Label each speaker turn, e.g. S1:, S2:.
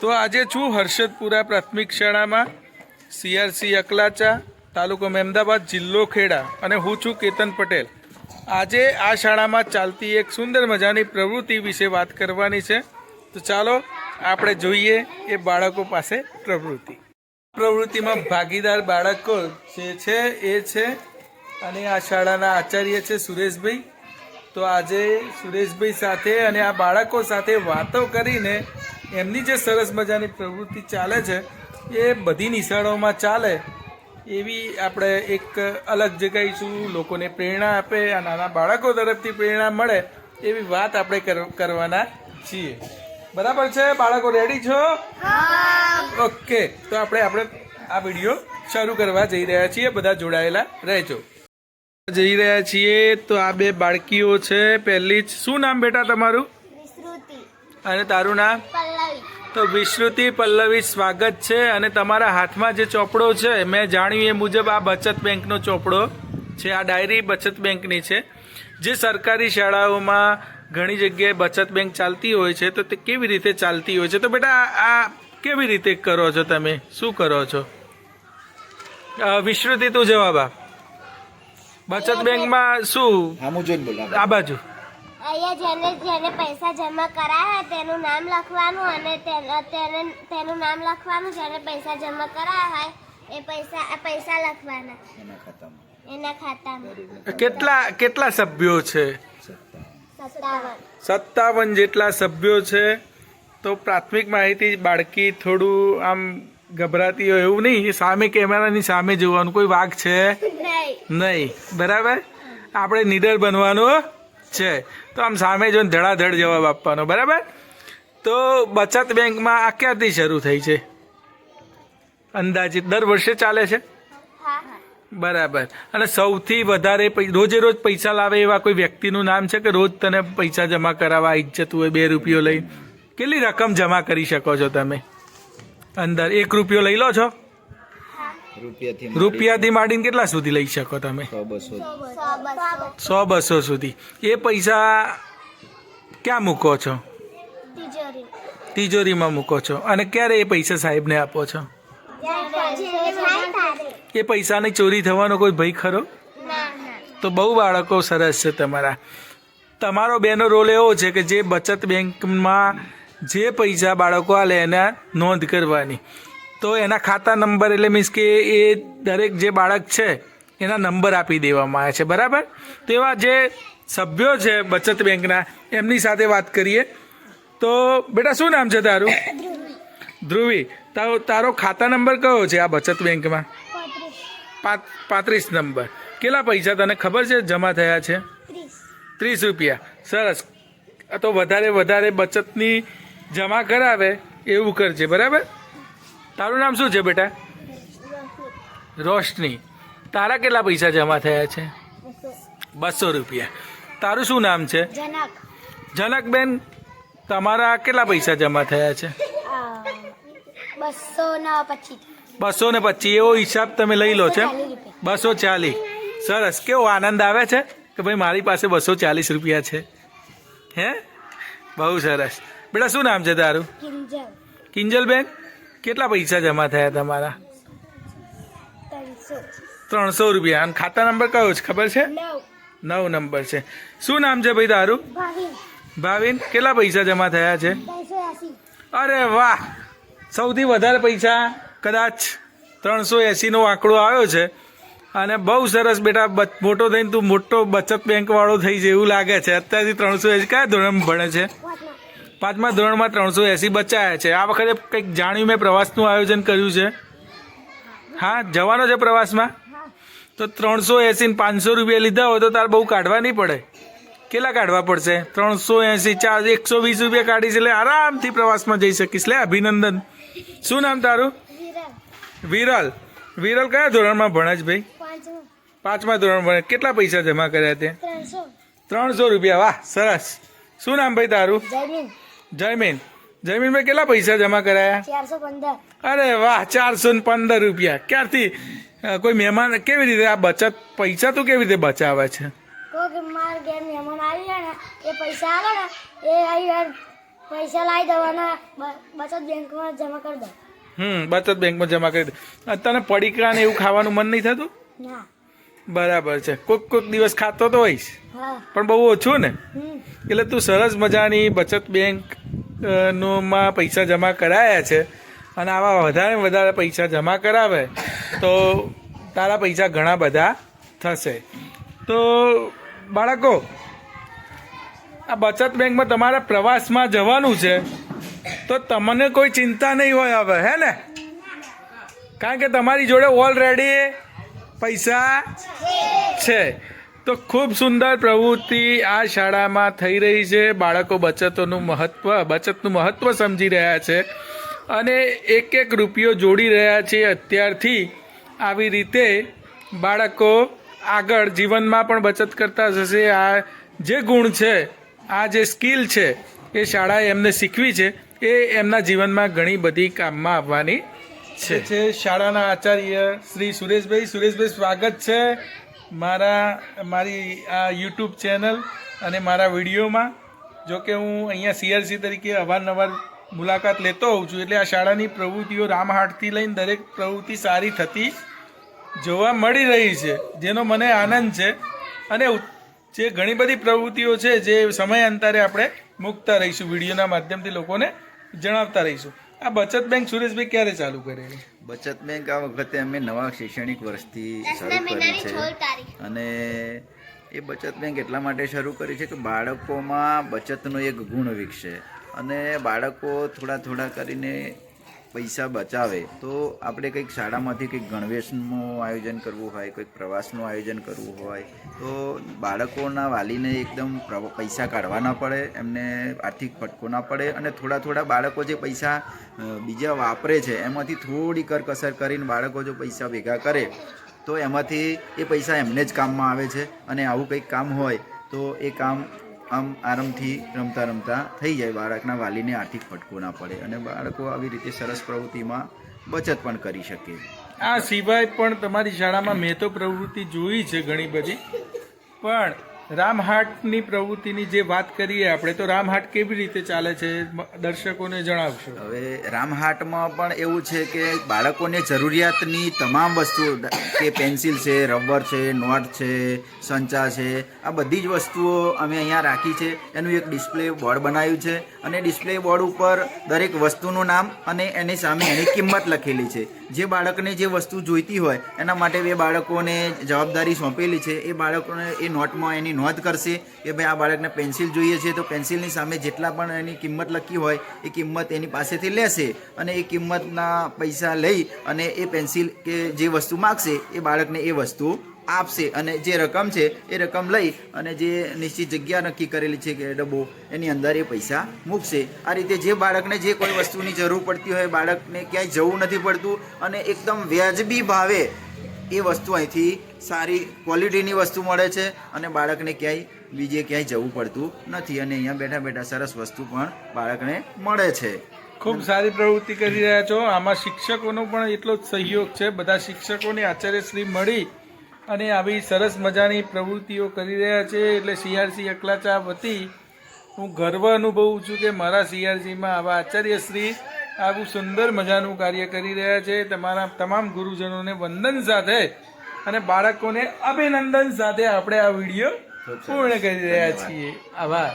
S1: તો આજે છું હર્ષદપુરા પ્રાથમિક શાળામાં સીઆરસી અકલાચા, તાલુકો મહેમદાબાદ, જિલ્લો ખેડા અને હું છું કેતન પટેલ. આજે આ શાળામાં ચાલતી એક સુંદર મજાની પ્રવૃત્તિ વિશે વાત કરવાની છે. તો ચાલો, આપણે જોઈએ એ બાળકો પાસે પ્રવૃત્તિ. પ્રવૃત્તિમાં ભાગીદાર બાળકો જે છે, એ છે અને આ શાળાના આચાર્ય છે સુરેશભાઈ. તો આજે સુરેશભાઈ સાથે અને આ બાળકો સાથે વાતો કરીને એમની જે સરસ મજાની પ્રવૃત્તિ ચાલે છે એ બધી નિશાળોમાં ચાલે એવી આપણે એક અલગ જગાઈશું લોકોને પ્રેરણા આપે આ નાના બાળકો તરફથી પ્રેરણા મળે એવી વાત આપણે કર- કરવાના છીએ. બરાબર છે? બાળકો રેડી છો? ઓકે. તો આપણે આપણે આ વીડિયો શરૂ કરવા જઈ રહ્યા છીએ. બધા જોડાયેલા રહેજો. જઈ રહ્યા છીએ તો આ બે બાળકીઓ છે. પહેલી જ શું નામ બેટા તમારું? અને તારું નામ? તો વિશ્રુતિ પલ્લવી સ્વાગત છે. અને તમારા હાથમાં જે ચોપડો છે મેં જાણ્યું એ મુજબ આ બચત બેંકનો ચોપડો છે. આ ડાયરી બચત બેંકની છે. જે સરકારી શાળાઓમાં ઘણી જગ્યાએ બચત બેંક ચાલતી હોય છે તો તે કેવી રીતે ચાલતી હોય છે? તો બેટા આ કેવી રીતે કરો છો તમે? શું કરો છો? વિશ્રુતિ તું જવાબ આપ. બચત બેંકમાં શું? આ બાજુ.
S2: અહીંયા જેને જેને પૈસા જમા કરાયા તેનું નામ લખવાનું અને તેને તેને- તેનું નામ લખવાનું જેને પૈસા જમા કરાયા હોય એ પૈસા આ પૈસા લખવાના.
S3: એના ખાતામાં.
S2: એના ખાતામાં.
S1: કેટલા કેટલા સભ્યો છે?
S2: સત્તાવન.
S1: સત્તાવન જેટલા સભ્યો છે. તો પ્રાથમિક માહિતી બાળકી થોડું આમ ગભરાતી હોય એવું નહીં. સામે કેમેરાની સામે જોવાનું. કોઈ વાઘ છે?
S2: નહીં.
S1: નહીં. બરાબર? આપણે નીડર બનવાનું છે. તો આમ સામે જોઈને ધડાધડ જવાબ આપવાનો બરાબર? તો બચત બેંકમાં આ ક્યાંથી શરૂ થઈ છે? અંદાજિત દર વર્ષે ચાલે છે? બરાબર. અને સૌથી વધારે રોજે રોજ પૈસા લાવે એવા કોઈ વ્યક્તિનું નામ છે કે રોજ તને પૈસા જમા કરાવવા ઈજ્જત હોય બે રૂપિયો લઈ કેટલી રકમ જમા કરી શકો છો તમે? અંદર એક રૂપિયો લઈ લો છો?
S3: રૂપિયાથી
S1: રૂપિયાથી માંડીને કેટલા સુધી લઈ શકો તમે?
S3: સો બસો.
S1: સુધી. એ પૈસા ક્યાં મૂકો છો? તિજોરીમાં મૂકો છો. અને ક્યારે એ પૈસા સાહેબને આપો છો? એ પૈસાની ચોરી થવાનો કોઈ ભય ખરો?
S2: ના ના
S1: તો બહુ બાળકો સરસ છે તમારા. તમારો બેનો રોલ એવો છે કે જે બચત બેંકમાં જે પૈસા બાળકો આલે એના નોંધ કરવાની. તો એના ખાતા નંબર એટલે મીન્સ કે એ દરેક જે બાળક છે, એના નંબર આપી દેવામાં આવે છે, બરાબર? તેવા જે સભ્યો છે બચત બેંકના, એમની સાથે વાત કરીએ. તો બેટા, શું નામ છે તારું? ધ્રુવી. તારો તારો ખાતા નંબર કયો છે આ બચત બેંકમાં? પાંત્રીસ નંબર. કેટલા પૈસા તને ખબર છે? જમા થયા છે?
S2: ત્રીસ
S1: રૂપિયા. સરસ. તો વધારે વધારે બચતની જમા કરાવે એવું કરજે, બરાબર? તારું નામ શું છે બેટા? રોશની. તારા કેટલા પૈસા જમા થયા છે? બસો રૂપિયા. તારું શું નામ છે?
S2: જનક.
S1: જનકબેન તમારા કેટલા પૈસા જમા થયા છે?
S2: બસો પચીસ.
S1: ને પચીસ એવો હિસાબ તમે લઈ લો છે બસો ચાલીસ. સરસ. કેવો આનંદ આવે છે કે ભાઈ મારી પાસે બસો ચાલીસ રૂપિયા છે? હે? બહુ સરસ. બેટા શું નામ છે તારું?
S2: કિંજલ.
S1: કિંજલબેન? કેટલા પૈસા જમા થયા તમારા?
S2: ત્રણસો.
S1: રૂપિયા. અને ખાતા નંબર કયો છે? ખબર છે?
S2: નવ.
S1: નંબર છે. શું નામ છે ભાઈ તારું?
S2: ભાવિન.
S1: કેટલા પૈસા જમા થયા છે? અરે વાહ! સૌથી વધારે પૈસા કદાચ ત્રણસો એંસીનો આંકડો આવ્યો છે. અને બહુ સરસ બેટા મોટો થઈને તું મોટો બચત બેંક વાળો થઈ જાય એવું લાગે છે. અત્યારથી ત્રણસો એંસી કયા ધોરણ ભણે છે? પાંચમા ધોરણમાં ત્રણસો એંસી બચાયા છે. આ વખતે કંઈક જાણ્યું મેં પ્રવાસનું આયોજન કર્યું છે. હા જવાનો છે પ્રવાસમાં? તો ત્રણસો એંસી ને પાંચસો રૂપિયા લીધા હોય તો તારે બહુ કાઢવા નહીં પડે. કેટલા કાઢવા પડશે? ત્રણસો એંસી ચાર એકસો વીસ રૂપિયા કાઢીશ એટલે આરામથી પ્રવાસમાં જઈ શકીશ. લે અભિનંદન. શું નામ તારું?
S2: વિરલ.
S1: વિરલ. કયા ધોરણમાં ભણે છે ભાઈ?
S2: પાંચમા.
S1: ધોરણ ભણે. કેટલા પૈસા જમા કર્યા તે?
S2: ત્રણસો.
S1: રૂપિયા. વાહ સરસ. શું નામ ભાઈ તારું? જયમીન. જયમીનભાઈ કેટલા પૈસા જમા કરાયા?
S2: ચારસો પંદર.
S1: અરે વાહ ચારસો ને પંદર રૂપિયા. ક્યારથી કોઈ મહેમાન કેવી રીતે આ બચત પૈસા તું કેવી રીતે બચાવે છે?
S2: મારા ઘેર મહેમાન આવી જાય ને એ પૈસા આવે ને એ આવી પૈસા લાવી દેવાના બચત બેંકમાં જમા કરી દો.
S1: હમ બચત બેંકમાં જમા કરી દે. તને પડીકા ને એવું ખાવાનું મન નહીં થતું?
S2: ના.
S1: બરાબર છે. કોઈક કોઈક દિવસ ખાતો તો હોઈશ. પણ બહુ ઓછું ને? એટલે તું સરસ મજાની બચત બેંક નો માં પૈસા જમા કરાયા છે અને આવા વધારે વધારે પૈસા જમા કરાવે તો તારા પૈસા ઘણા બધા થશે. તો બાળકો આ બચત બેંકમાં તમારા પ્રવાસમાં જવાનું છે તો તમને કોઈ ચિંતા નહીં હોય હવે હે ને? કારણ કે તમારી જોડે ઓલરેડી પૈસા છે. તો ખૂબ સુંદર પ્રવૃત્તિ આ શાળામાં થઈ રહી છે. બાળકો બચતોનું મહત્વ, બચતનું મહત્વ સમજી રહ્યા છે અને એક એક રૂપિયો જોડી રહ્યા છે. અત્યારથી આવી રીતે બાળકો આગળ જીવનમાં પણ બચત કરતા જશે. આ જે ગુણ છે, આ જે સ્કિલ છે, એ શાળાએ એમને શીખવી છે. એ એમના જીવનમાં ઘણી બધી કામમાં આવવાની છે. છે શાળાના આચાર્ય શ્રી સુરેશભાઈ. સુરેશભાઈ, સ્વાગત છે મારા, મારી આ યુટ્યુબ ચેનલ અને મારા વિડીયોમાં. જો કે હું અહીંયા સીઆરસી તરીકે અવારનવાર મુલાકાત લેતો હોઉં છું. એટલે આ શાળાની પ્રવૃત્તિઓ રામહાટથી લઈને દરેક પ્રવૃત્તિ સારી થતી જોવા મળી રહી છે, જેનો મને આનંદ છે. અને જે ઘણી બધી પ્રવૃત્તિઓ છે, જે સમયાંતરે આપણે મૂકતા રહીશું, વિડીયોના માધ્યમથી લોકોને જણાવતા રહીશું. આ બચત બેંક સુરેશભાઈ ક્યારે ચાલુ કરેલી
S3: બચત બેંક આ વખતે અમે નવા શૈક્ષણિક વર્ષથી શરૂ કરી છે. અને એ બચત બેંક એટલા માટે શરૂ કરી છે કે બાળકોમાં બચતનો એક ગુણ વિકસે. અને બાળકો થોડા થોડા કરીને પૈસા બચાવે, તો આપણે કંઈક શાળામાંથી કંઈક ગણવેશનું આયોજન કરવું હોય, કંઈક પ્રવાસનું આયોજન કરવું હોય, તો બાળકોના વાલીને એકદમ પૈસા કાઢવા ના પડે, એમને આર્થિક ફટકો ના પડે અને થોડા થોડા બાળકો જે પૈસા બીજા વાપરે છે, એમાંથી થોડી કરકસર કરીને બાળકો જો પૈસા ભેગા કરે, તો એમાંથી એ પૈસા એમને જ કામમાં આવે છે અને આવું કંઈક કામ હોય, તો એ કામ આમ આરામથી રમતા રમતા થઈ જાય. બાળકના વાલીને આર્થિક ફટકો ના પડે અને બાળકો આવી રીતે સરસ પ્રવૃત્તિમાં બચત પણ કરી શકે.
S1: આ સિવાય પણ તમારી શાળામાં મેં તો પ્રવૃત્તિ જોઈ છે ઘણી બધી. પણ રામહાટની પ્રવૃત્તિની જે વાત કરીએ આપણે, તો રામહાટ કેવી રીતે ચાલે છે? દર્શકોને જણાવશો.
S3: હવે રામહાટમાં પણ એવું છે કે બાળકોને જરૂરિયાતની તમામ વસ્તુઓ, કે પેન્સિલ છે, રબર છે, નોટ છે, સંચા છે, આ બધી જ વસ્તુઓ અમે અહીંયા રાખી છે. એનું એક ડિસ્પ્લે બોર્ડ બનાવ્યું છે અને ડિસ્પ્લે બોર્ડ ઉપર દરેક વસ્તુનું નામ અને એની સામે એની કિંમત લખેલી છે. જે બાળકને જે વસ્તુ જોઈતી હોય, એના માટે એ બાળકોને જવાબદારી સોંપેલી છે. એ બાળકોને એ નોટમાં એની નોંધ કરશે કે ભાઈ આ બાળકને પેન્સિલ જોઈએ છે. તો પેન્સિલની સામે જેટલા પણ એની કિંમત લખી હોય, એ કિંમત એની પાસેથી લેશે અને એ કિંમતના પૈસા લઈ અને એ પેન્સિલ કે જે વસ્તુ માગશે, એ બાળકને એ વસ્તુ આપશે અને જે રકમ છે, એ રકમ લઈ અને જે નિશ્ચિત જગ્યા નક્કી કરેલી છે કે ડબ્બો, એની અંદર એ પૈસા મૂકશે. આ રીતે જે બાળકને જે કોઈ વસ્તુની જરૂર પડતી હોય, બાળકને ક્યાંય જવું નથી પડતું અને એકદમ વ્યાજબી ભાવે એ વસ્તુ અહીંથી સારી ક્વોલિટીની વસ્તુ મળે છે અને બાળકને ક્યાંય, બીજે ક્યાંય જવું પડતું નથી અને અહીંયા બેઠા બેઠા સરસ વસ્તુ પણ બાળકને મળે છે.
S1: ખૂબ સારી પ્રવૃત્તિ કરી રહ્યા છો. આમાં શિક્ષકોનો પણ એટલો જ સહયોગ છે. બધા શિક્ષકોને આચાર્યશ્રી મળી અને આવી સરસ મજાની પ્રવૃત્તિઓ કરી રહ્યા છે. એટલે સીઆરસી અકલાચા વતી હું ગર્વ અનુભવું છું કે મારા સીઆરસીમાં આવા આચાર્યશ્રી આવું સુંદર મજાનું કાર્ય કરી રહ્યા છે. તમારા તમામ ગુરુજનોને વંદન સાથે અને બાળકોને અભિનંદન સાથે આપણે આ વીડિયો પૂર્ણ કરી રહ્યા છીએ. આભાર.